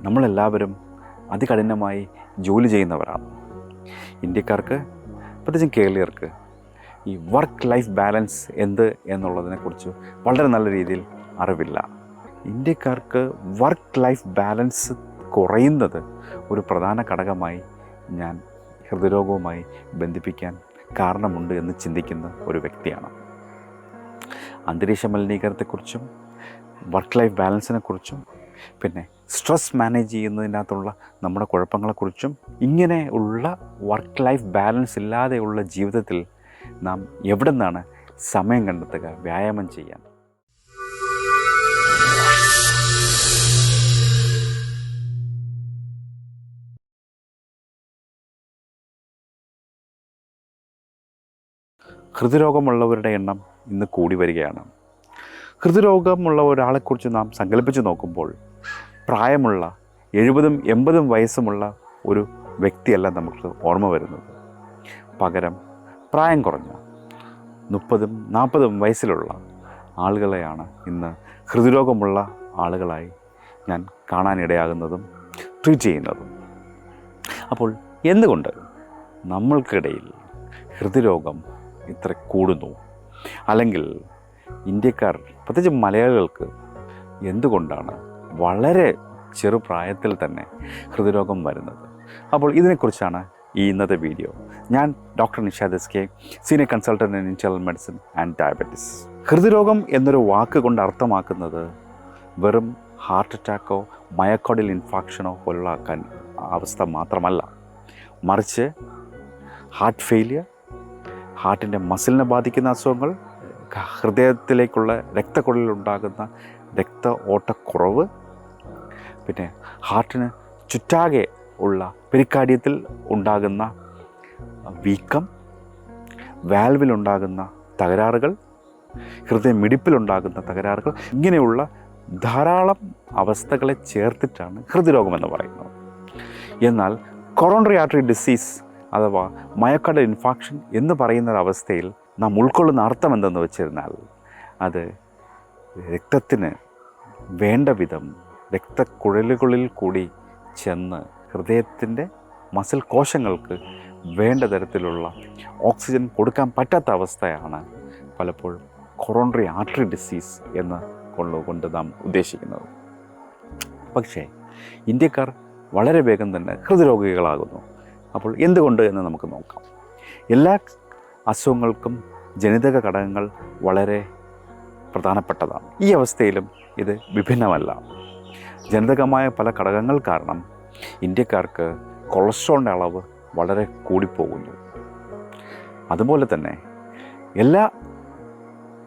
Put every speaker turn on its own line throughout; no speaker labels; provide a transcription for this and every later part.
നമ്മളെല്ലാവരും അതികഠിനമായി ജോലി ചെയ്യുന്നവരാണ്. ഇന്ത്യക്കാർക്ക് പ്രത്യേകിച്ചും കേരളീയർക്ക് ഈ വർക്ക് ലൈഫ് ബാലൻസ് എന്ത് എന്നുള്ളതിനെക്കുറിച്ച് വളരെ നല്ല രീതിയിൽ അറിവില്ല. ഇന്ത്യക്കാർക്ക് വർക്ക് ലൈഫ് ബാലൻസ് കുറയുന്നത് ഒരു പ്രധാന ഘടകമായി ഞാൻ ഹൃദയരോഗവുമായി ബന്ധിപ്പിക്കാൻ കാരണമുണ്ട് എന്ന് ചിന്തിക്കുന്ന ഒരു വ്യക്തിയാണ്. അന്തരീക്ഷ മലിനീകരണത്തെക്കുറിച്ചും വർക്ക് ലൈഫ് ബാലൻസിനെക്കുറിച്ചും പിന്നെ സ്ട്രെസ് മാനേജ് ചെയ്യുന്നതിനകത്തുള്ള നമ്മുടെ കുഴപ്പങ്ങളെക്കുറിച്ചും ഇങ്ങനെ ഉള്ള വർക്ക് ലൈഫ് ബാലൻസ് ഇല്ലാതെയുള്ള ജീവിതത്തിൽ നാം എവിടെ നിന്നാണ് സമയം കണ്ടെത്തുക വ്യായാമം ചെയ്യാൻ? ഹൃദ്രോഗമുള്ളവരുടെ എണ്ണം ഇന്ന് കൂടി വരികയാണ്. ഹൃദ്രോഗമുള്ള ഒരാളെക്കുറിച്ച് നാം സങ്കല്പിച്ച് നോക്കുമ്പോൾ പ്രായമുള്ള എഴുപതും എൺപതും വയസ്സുമുള്ള ഒരു വ്യക്തിയല്ല നമുക്ക് ഓർമ്മ വരുന്നത്. പകരം പ്രായം കുറഞ്ഞ മുപ്പതും നാൽപ്പതും വയസ്സിലുള്ള ആളുകളെയാണ് ഇന്ന് ഹൃദ്രോഗമുള്ള ആളുകളായി ഞാൻ കാണാനിടയാകുന്നതും ട്രീറ്റ് ചെയ്യുന്നതും. അപ്പോൾ എന്തുകൊണ്ട് നമ്മൾക്കിടയിൽ ഹൃദ്രോഗം ഇത്ര കൂടുന്നു? അല്ലെങ്കിൽ ഇന്ത്യക്കാർ പ്രത്യേകിച്ച് മലയാളികൾക്ക് എന്തുകൊണ്ടാണ് വളരെ ചെറുപ്രായത്തിൽ തന്നെ ഹൃദ്രോഗം വരുന്നത്. അപ്പോൾ ഇതിനെക്കുറിച്ചാണ് ഈ ഇന്നത്തെ വീഡിയോ. ഞാൻ doctor Nishad S K senior consultant in internal medicine and diabetes. ഹൃദ്രോഗം എന്നൊരു വാക്ക് കൊണ്ട് അർത്ഥമാക്കുന്നത് വെറും ഹാർട്ട് അറ്റാക്കോ മയക്കോഡിൽ ഇൻഫാക്ഷനോ പോലുള്ള അവസ്ഥ മാത്രമല്ല. മറിച്ച് ഹാർട്ട് ഫെയിലിയർ ഹാർട്ടിന്റെ മസിലിനെ ബാധിക്കുന്ന അസുഖങ്ങൾ ഹൃദയത്തിലേക്കുള്ള രക്തക്കുഴലിലുണ്ടാകുന്ന രക്ത ഓട്ടക്കുറവ് പിന്നെ ഹാർട്ടിന് ചുറ്റാകെ ഉള്ള പെരിക്കാർഡിയത്തിൽ ഉണ്ടാകുന്ന വീക്കം വാൽവിലുണ്ടാകുന്ന തകരാറുകൾ ഹൃദയമിടിപ്പിലുണ്ടാകുന്ന തകരാറുകൾ ഇങ്ങനെയുള്ള ധാരാളം അവസ്ഥകളെ ചേർത്തിട്ടാണ് ഹൃദ്രോഗമെന്ന് പറയുന്നത്. എന്നാൽ കൊറോണറി ആർട്ടറി ഡിസീസ് അഥവാ മയക്കട ഇൻഫാക്ഷൻ എന്ന് പറയുന്ന അവസ്ഥയിൽ നാം ഉൾക്കൊള്ളുന്ന അർത്ഥം എന്തെന്ന് വെച്ചിരുന്നാൽ അത് രക്തത്തിന് വേണ്ട വിധം രക്തക്കുഴലുകളിൽ കൂടി ചെന്ന് ഹൃദയത്തിന്റെ മസിൽ കോശങ്ങൾക്ക് വേണ്ട തരത്തിലുള്ള ഓക്സിജൻ കൊടുക്കാൻ പറ്റാത്ത അവസ്ഥയാണ് പലപ്പോഴും കൊറോണറി ആർട്ടറി ഡിസീസ് എന്ന് കൊണ്ടുകൊണ്ട് നാം ഉദ്ദേശിക്കുന്നത്. പക്ഷേ ഇന്ത്യക്കാർ വളരെ വേഗം തന്നെ ഹൃദ്രോഗികളാകുന്നു. അപ്പോൾ എന്തുകൊണ്ട് എന്ന് നമുക്ക് നോക്കാം. എല്ലാ അസുഖങ്ങൾക്കും ജനിതക ഘടകങ്ങൾ വളരെ പ്രധാനപ്പെട്ടതാണ്. ഈ അവസ്ഥയിലും ഇത് വിഭിന്നമല്ല. ജനിതകമായ പല ഘടകങ്ങൾ കാരണം ഇന്ത്യക്കാർക്ക് കൊളസ്ട്രോളിന്റെ അളവ് വളരെ കൂടിപ്പോകുന്നു. അതുപോലെ തന്നെ എല്ലാ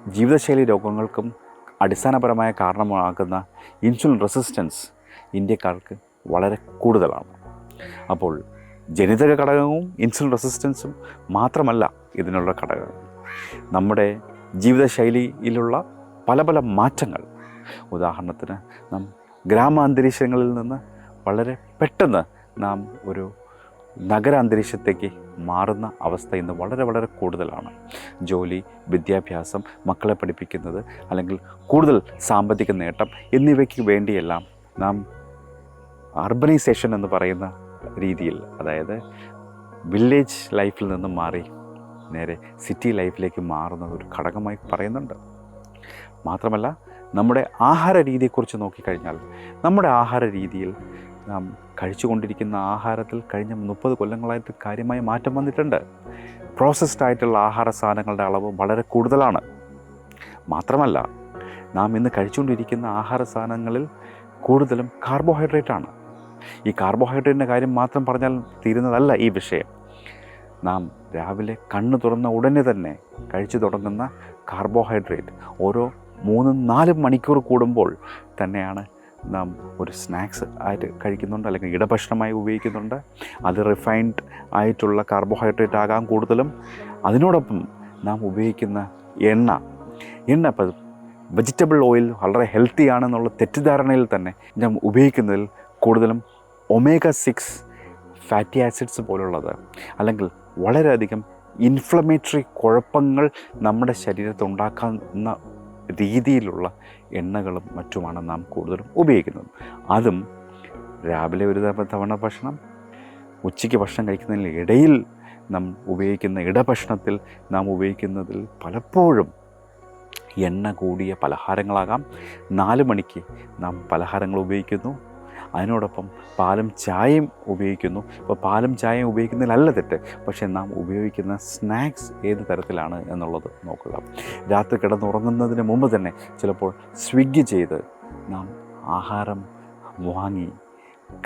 ജീവിതശൈലി രോഗങ്ങൾക്കും അടിസ്ഥാനപരമായ കാരണമാകുന്ന ഇൻസുലിൻ റെസിസ്റ്റൻസ് ഇന്ത്യക്കാർക്ക് വളരെ കൂടുതലാണ്. അപ്പോൾ ജനിതക ഘടകവും ഇൻസുലിൻ റെസിസ്റ്റൻസും മാത്രമല്ല ഇതിനുള്ള ഘടകം. നമ്മുടെ ജീവിതശൈലിയിലുള്ള പല പല മാറ്റങ്ങൾ. ഉദാഹരണത്തിന് നാം ഗ്രാമാന്തരീക്ഷങ്ങളിൽ നിന്ന് വളരെ പെട്ടെന്ന് നാം ഒരു നഗര അന്തരീക്ഷത്തേക്ക് മാറുന്ന അവസ്ഥ ഇന്ന് വളരെ വളരെ കൂടുതലാണ്. ജോലി വിദ്യാഭ്യാസം മക്കളെ പഠിപ്പിക്കുന്നത് അല്ലെങ്കിൽ കൂടുതൽ സാമ്പത്തിക നേട്ടം എന്നിവയ്ക്ക് വേണ്ടിയെല്ലാം നാം അർബനൈസേഷൻ എന്ന് പറയുന്ന രീതിയിൽ അതായത് വില്ലേജ് ലൈഫിൽ നിന്ന് മാറി നേരെ സിറ്റി ലൈഫിലേക്ക് മാറുന്ന ഒരു ഘടകമായി പറയുന്നുണ്ട്. മാത്രമല്ല നമ്മുടെ ആഹാര രീതിയെക്കുറിച്ച് നോക്കിക്കഴിഞ്ഞാൽ നമ്മുടെ ആഹാര രീതിയിൽ നാം കഴിച്ചുകൊണ്ടിരിക്കുന്ന ആഹാരത്തിൽ കഴിഞ്ഞ മുപ്പത് കൊല്ലങ്ങളായിട്ട് കാര്യമായ മാറ്റം വന്നിട്ടുണ്ട്. പ്രോസസ്ഡ് ആയിട്ടുള്ള ആഹാര സാധനങ്ങളുടെ അളവ് വളരെ കൂടുതലാണ്. മാത്രമല്ല നാം ഇന്ന് കഴിച്ചുകൊണ്ടിരിക്കുന്ന ആഹാര സാധനങ്ങളിൽ കൂടുതലും കാർബോഹൈഡ്രേറ്റ് ആണ്. ഈ കാർബോഹൈഡ്രേറ്റിന്റെ കാര്യം മാത്രം പറഞ്ഞാൽ തീരുന്നതല്ല ഈ വിഷയം. നാം രാവിലെ കണ്ണ് തുറന്ന ഉടനെ തന്നെ കഴിച്ചു തുടങ്ങുന്ന കാർബോഹൈഡ്രേറ്റ് ഓരോ മൂന്നും നാലും മണിക്കൂർ കൂടുമ്പോൾ തന്നെയാണ് നാം ഒരു സ്നാക്സ് ആയിട്ട് കഴിക്കുന്നുണ്ട് അല്ലെങ്കിൽ ഇടഭക്ഷണമായി ഉപയോഗിക്കുന്നുണ്ട്. അത് റിഫൈൻഡ് ആയിട്ടുള്ള കാർബോഹൈഡ്രേറ്റ് ആകാം കൂടുതലും. അതിനോടൊപ്പം നാം ഉപയോഗിക്കുന്ന എണ്ണ. എണ്ണ ഇപ്പം വെജിറ്റബിൾ ഓയിൽ വളരെ ഹെൽത്തി ആണെന്നുള്ള തെറ്റിദ്ധാരണയിൽ തന്നെ നാം ഉപയോഗിക്കുന്നതിൽ കൂടുതലും ഒമേഗ സിക്സ് ഫാറ്റി ആസിഡ്സ് പോലുള്ളത്. അല്ലെങ്കിൽ വളരെയധികം ഇൻഫ്ലമേറ്ററി കുഴപ്പങ്ങൾ നമ്മുടെ ശരീരത്തിൽ ഉണ്ടാക്കുന്ന രീതിയിലുള്ള എണ്ണകളും മറ്റുമാണ് നാം കൂടുതലും ഉപയോഗിക്കുന്നത്. അതും രാവിലെ ഒരു തവണ ഭക്ഷണം ഉച്ചയ്ക്ക് ഭക്ഷണം കഴിക്കുന്നതിന് ഇടയിൽ നാം ഉപയോഗിക്കുന്ന ഇടഭക്ഷണത്തിൽ നാം ഉപയോഗിക്കുന്നതിൽ പലപ്പോഴും എണ്ണ കൂടിയ പലഹാരങ്ങളാകാം. നാല് മണിക്ക് നാം പലഹാരങ്ങൾ ഉപയോഗിക്കുന്നു. അതിനോടൊപ്പം പാലും ചായയും ഉപയോഗിക്കുന്നു. അപ്പോൾ പാലും ചായയും ഉപയോഗിക്കുന്നതിലല്ല തെറ്റ് പക്ഷേ നാം ഉപയോഗിക്കുന്ന സ്നാക്സ് ഏത് തരത്തിലാണ് എന്നുള്ളത് നോക്കുക. രാത്രി കിടന്നുറങ്ങുന്നതിന് മുമ്പ് തന്നെ ചിലപ്പോൾ സ്വിഗ്ഗി ചെയ്ത് നാം ആഹാരം വാങ്ങി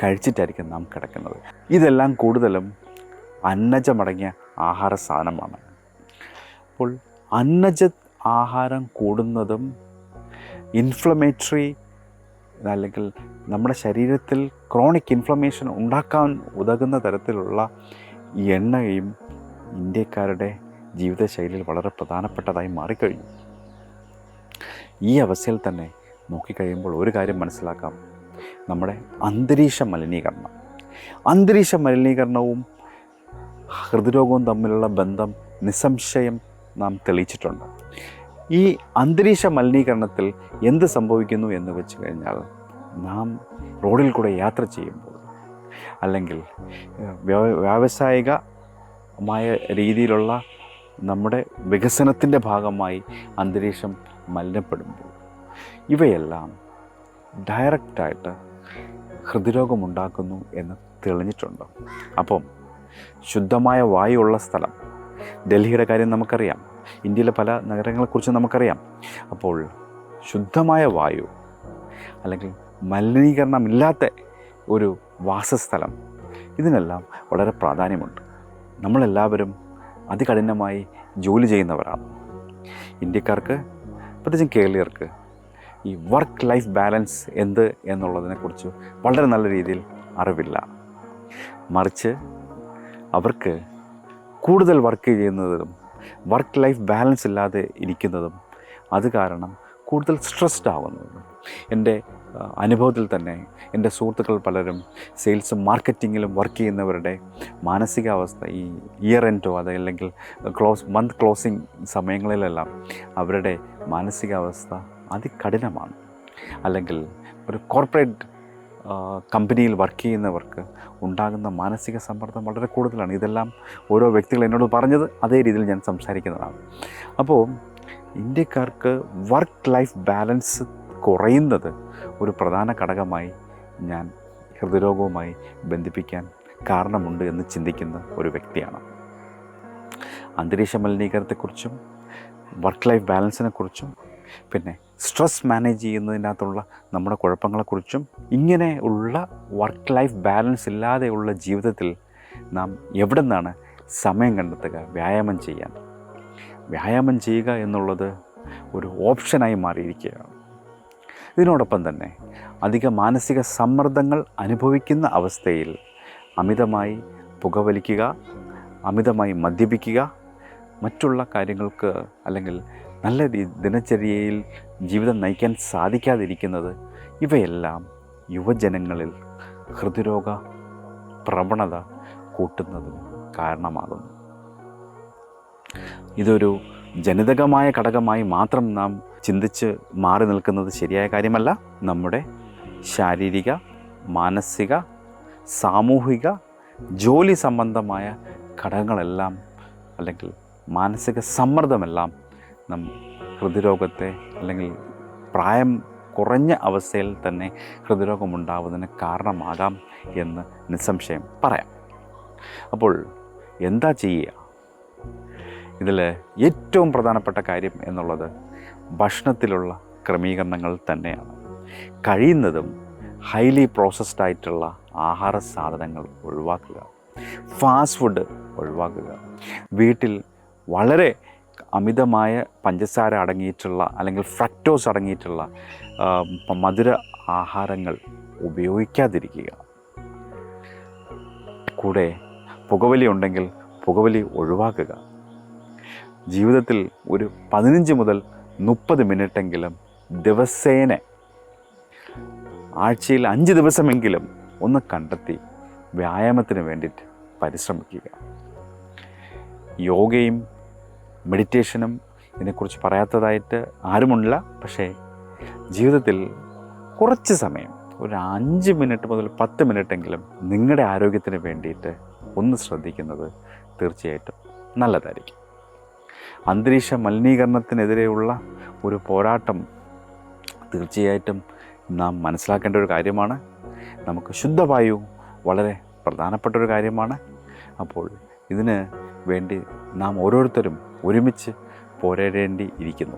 കഴിച്ചിട്ടായിരിക്കും നാം കിടക്കുന്നത്. ഇതെല്ലാം കൂടുതലും അന്നജമടങ്ങിയ ആഹാര സാധനമാണ്. അപ്പോൾ അന്നജ ആഹാരം കൂടുന്നതും ഇൻഫ്ലമേറ്ററി അല്ലെങ്കിൽ നമ്മുടെ ശരീരത്തിൽ ക്രോണിക് ഇൻഫ്ലമേഷൻ ഉണ്ടാക്കാൻ ഉതകുന്ന തരത്തിലുള്ള എണ്ണയും ഇന്ത്യക്കാരുടെ ജീവിതശൈലിയിൽ വളരെ പ്രധാനപ്പെട്ടതായി മാറിക്കഴിഞ്ഞു. ഈ അവസ്ഥയിൽ തന്നെ നോക്കിക്കഴിയുമ്പോൾ ഒരു കാര്യം മനസ്സിലാക്കാം. നമ്മുടെ അന്തരീക്ഷ മലിനീകരണം. അന്തരീക്ഷ മലിനീകരണവും ഹൃദ്രോഗവും തമ്മിലുള്ള ബന്ധം നിസ്സംശയം നാം തെളിയിച്ചിട്ടുണ്ട്. ഈ അന്തരീക്ഷ മലിനീകരണത്തിൽ എന്ത് സംഭവിക്കുന്നു എന്ന് വെച്ച് കഴിഞ്ഞാൽ നാം റോഡിൽ കൂടെ യാത്ര ചെയ്യുമ്പോൾ അല്ലെങ്കിൽ വ്യാവസായികമായ രീതിയിലുള്ള നമ്മുടെ വികസനത്തിന്റെ ഭാഗമായി അന്തരീക്ഷം മലിനപ്പെടുമ്പോൾ ഇവയെല്ലാം ഡയറക്റ്റായിട്ട് ഹൃദ്രോഗമുണ്ടാക്കുന്നു എന്ന് തെളിഞ്ഞിട്ടുണ്ട്. അപ്പം ശുദ്ധമായ വായുവുള്ള സ്ഥലം ഡൽഹിയുടെ കാര്യം നമുക്കറിയാം. ഇന്ത്യയിലെ പല നഗരങ്ങളെക്കുറിച്ച് നമുക്കറിയാം. അപ്പോൾ ശുദ്ധമായ വായു അല്ലെങ്കിൽ മലിനീകരണമില്ലാത്ത ഒരു വാസസ്ഥലം ഇതിനെല്ലാം വളരെ പ്രാധാന്യമുണ്ട്. നമ്മളെല്ലാവരും അതികഠിനമായി ജോലി ചെയ്യുന്നവരാണ്. ഇന്ത്യക്കാർക്ക് പ്രത്യേകിച്ചും കേരളീയർക്ക് ഈ വർക്ക് ലൈഫ് ബാലൻസ് എന്ത് എന്നുള്ളതിനെക്കുറിച്ച് വളരെ നല്ല രീതിയിൽ അറിവില്ല. മറിച്ച് അവർക്ക് കൂടുതൽ വർക്ക് ചെയ്യുന്നതും വർക്ക് ലൈഫ് ബാലൻസ് ഇല്ലാതെ ഇരിക്കുന്നതും അത് കാരണം കൂടുതൽ സ്ട്രെസ്ഡ് ആവുന്നതും. എന്റെ അനുഭവത്തിൽ തന്നെ എന്റെ സുഹൃത്തുക്കൾ പലരും സെയിൽസും മാർക്കറ്റിങ്ങിലും വർക്ക് ചെയ്യുന്നവരുടെ മാനസികാവസ്ഥ ഈ ഇയർ എൻഡോ അതല്ലെങ്കിൽ ക്ലോസ് മന്ത് ക്ലോസിങ് സമയങ്ങളിലെല്ലാം അവരുടെ മാനസികാവസ്ഥ അതികഠിനമാണ്. അല്ലെങ്കിൽ ഒരു കോർപ്പറേറ്റ് കമ്പനിയിൽ വർക്ക് ചെയ്യുന്നവർക്ക് ഉണ്ടാകുന്ന മാനസിക സമ്മർദ്ദം വളരെ കൂടുതലാണ്. ഇതെല്ലാം ഓരോ വ്യക്തികൾ എന്നോട് പറഞ്ഞത് അതേ രീതിയിൽ ഞാൻ സംസാരിക്കുന്നതാണ്. അപ്പോൾ ഇന്ത്യക്കാർക്ക് വർക്ക് ലൈഫ് ബാലൻസ് കുറയുന്നത് ഒരു പ്രധാന ഘടകമായി ഞാൻ ഹൃദയരോഗവുമായി ബന്ധിപ്പിക്കാൻ കാരണമുണ്ട് എന്ന് ചിന്തിക്കുന്ന ഒരു വ്യക്തിയാണ്. അന്തരീക്ഷ മലിനീകരണത്തെക്കുറിച്ചും വർക്ക് ലൈഫ് ബാലൻസിനെ കുറിച്ചും പിന്നെ സ്ട്രെസ് മാനേജ് ചെയ്യുന്നതിനകത്തുള്ള നമ്മുടെ കുഴപ്പങ്ങളെക്കുറിച്ചും ഇങ്ങനെ ഉള്ള വർക്ക് ലൈഫ് ബാലൻസ് ഇല്ലാതെയുള്ള ജീവിതത്തിൽ നാം എവിടെ നിന്നാണ് സമയം കണ്ടെത്തുക? വ്യായാമം ചെയ്യാൻ. വ്യായാമം ചെയ്യുക എന്നുള്ളത് ഒരു ഓപ്ഷനായി മാറിയിരിക്കുകയാണ്. ഇതിനോടൊപ്പം തന്നെ അധിക മാനസിക സമ്മർദ്ദങ്ങൾ അനുഭവിക്കുന്ന അവസ്ഥയിൽ അമിതമായി പുകവലിക്കുക അമിതമായി മദ്യപിക്കുക മറ്റുള്ള കാര്യങ്ങൾക്ക് അല്ലെങ്കിൽ നല്ല ദിനചര്യയിൽ ജീവിതം നയിക്കാൻ സാധിക്കാതിരിക്കുന്നത് ഇവയെല്ലാം യുവജനങ്ങളിൽ ഹൃദ്രോഗ പ്രവണത കൂട്ടുന്നതിന് കാരണമാകുന്നു. ഇതൊരു ജനിതകമായ ഘടകമായി മാത്രം നാം ചിന്തിച്ച് മാറി നിൽക്കുന്നത് ശരിയായ കാര്യമല്ല. നമ്മുടെ ശാരീരിക മാനസിക സാമൂഹിക ജോലി സംബന്ധമായ ഘടകങ്ങളെല്ലാം അല്ലെങ്കിൽ മാനസിക സമ്മർദ്ദമെല്ലാം നം ഹൃദ്രോഗത്തെ അല്ലെങ്കിൽ പ്രായം കുറഞ്ഞ അവസ്ഥയിൽ തന്നെ ഹൃദ്രോഗമുണ്ടാവുന്നതിന് കാരണമാകാം എന്ന് നിസ്സംശയം പറയാം. അപ്പോൾ എന്താ ചെയ്യുക? ഇതിൽ ഏറ്റവും പ്രധാനപ്പെട്ട കാര്യം എന്നുള്ളത് ഭക്ഷണത്തിലുള്ള ക്രമീകരണങ്ങൾ തന്നെയാണ്. കഴിയുന്നതും ഹൈലി പ്രോസസ്ഡ് ആയിട്ടുള്ള ആഹാര സാധനങ്ങൾ ഒഴിവാക്കുക. ഫാസ്റ്റ് ഫുഡ് ഒഴിവാക്കുക. വീട്ടിൽ വളരെ അമിതമായ പഞ്ചസാര അടങ്ങിയിട്ടുള്ള അല്ലെങ്കിൽ ഫ്രക്ടോസ് അടങ്ങിയിട്ടുള്ള മധുര ആഹാരങ്ങൾ ഉപയോഗിക്കാതിരിക്കുക. കൂടെ പുകവലി ഉണ്ടെങ്കിൽ പുകവലി ഒഴിവാക്കുക. ജീവിതത്തിൽ ഒരു പതിനഞ്ച് മുതൽ മുപ്പത് മിനിറ്റെങ്കിലും ദിവസേന ആഴ്ചയിൽ അഞ്ച് ദിവസമെങ്കിലും ഒന്ന് കണ്ടെത്തി വ്യായാമത്തിന് വേണ്ടിയിട്ട് പരിശ്രമിക്കുക. യോഗയും മെഡിറ്റേഷനും ഇതിനെക്കുറിച്ച് പറയാത്തതായിട്ട് ആരുമില്ല. പക്ഷേ ജീവിതത്തിൽ കുറച്ച് സമയം ഒരു അഞ്ച് മിനിറ്റ് മുതൽ പത്ത് മിനിറ്റെങ്കിലും നിങ്ങളുടെ ആരോഗ്യത്തിന് വേണ്ടിയിട്ട് ഒന്ന് ശ്രദ്ധിക്കുന്നത് തീർച്ചയായിട്ടും നല്ലതായിരിക്കും. അന്തരീക്ഷ മലിനീകരണത്തിനെതിരെയുള്ള ഒരു പോരാട്ടം തീർച്ചയായിട്ടും നാം മനസ്സിലാക്കേണ്ട ഒരു കാര്യമാണ്. നമുക്ക് ശുദ്ധവായു വളരെ പ്രധാനപ്പെട്ട ഒരു കാര്യമാണ്. അപ്പോൾ ഇതിന് വേണ്ടി നാം ഓരോരുത്തരും ഒരുമിച്ച് പോരേണ്ടി ഇരിക്കുന്നു.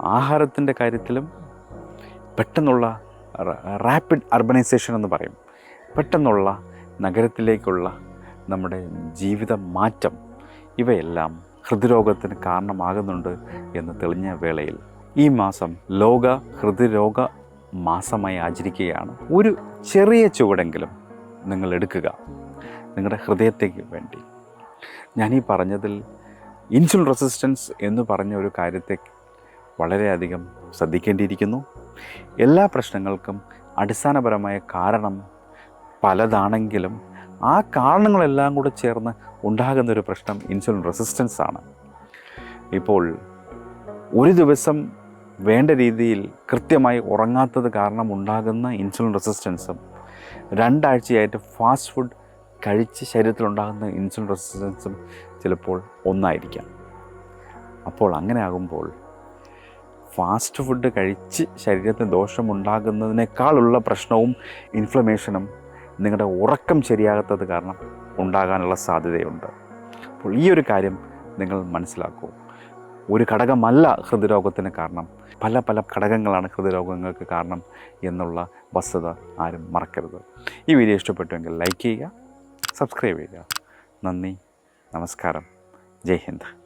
ആഹാരത്തിന്റെ കാര്യത്തിലും പെട്ടെന്നുള്ള റാപ്പിഡ് അർബനൈസേഷൻ എന്ന് പറയും. പെട്ടെന്നുള്ള നഗരത്തിലേക്കുള്ള നമ്മുടെ ജീവിത മാറ്റം ഇവയെല്ലാം ഹൃദ്രോഗത്തിന് കാരണമാകുന്നുണ്ട് എന്ന് തെളിഞ്ഞ വേളയിൽ. ഈ മാസം ലോക ഹൃദ്രോഗ മാസമായി ആചരിക്കുകയാണ്. ഒരു ചെറിയ ചുവടെങ്കിലും നിങ്ങൾ എടുക്കുക. നിങ്ങളുടെ ഹൃദയത്തേക്ക് വേണ്ടി. ഞാനീ പറഞ്ഞതിൽ ഇൻസുലിൻ റെസിസ്റ്റൻസ് എന്ന് പറഞ്ഞ ഒരു കാര്യത്തെ വളരെയധികം ശ്രദ്ധിക്കേണ്ടിയിരിക്കുന്നു. എല്ലാ പ്രശ്നങ്ങൾക്കും അടിസ്ഥാനപരമായ കാരണം പലതാണെങ്കിലും ആ കാരണങ്ങളെല്ലാം കൂടെ ചേർന്ന് ഉണ്ടാകുന്ന ഒരു പ്രശ്നം ഇൻസുലിൻ റെസിസ്റ്റൻസ് ആണ്. ഇപ്പോൾ ഒരു ദിവസം വേണ്ട രീതിയിൽ കൃത്യമായി ഉറങ്ങാത്തത് കാരണം ഉണ്ടാകുന്ന ഇൻസുലിൻ റെസിസ്റ്റൻസും രണ്ടാഴ്ചയായിട്ട് ഫാസ്റ്റ് ഫുഡ് കഴിച്ച് ശരീരത്തിലുണ്ടാകുന്ന ഇൻസുലിൻ റെസിസ്റ്റൻസും ചിലപ്പോൾ ഒന്നായിരിക്കാം. അപ്പോൾ അങ്ങനെ ആകുമ്പോൾ ഫാസ്റ്റ് ഫുഡ് കഴിച്ച് ശരീരത്തിന് ദോഷമുണ്ടാകുന്നതിനേക്കാളുള്ള പ്രശ്നവും ഇൻഫ്ലമേഷനും നിങ്ങളുടെ ഉറക്കം ശരിയാകാത്തത് കാരണം ഉണ്ടാകാനുള്ള സാധ്യതയുണ്ട്. അപ്പോൾ ഈ ഒരു കാര്യം നിങ്ങൾ മനസ്സിലാക്കൂ. ഒരു ഘടകമല്ല ഹൃദ്രോഗത്തിന് കാരണം. പല പല ഘടകങ്ങളാണ് ഹൃദ്രോഗങ്ങൾക്ക് കാരണം എന്നുള്ള വസ്തുത ആരും മറക്കരുത്. ഈ വീഡിയോ ഇഷ്ടപ്പെട്ടുവെങ്കിൽ ലൈക്ക് ചെയ്യുക സബ്സ്ക്രൈബ് ചെയ്യുക. നന്ദി. നമസ്കാരം. ജയ് ഹിന്ദ്.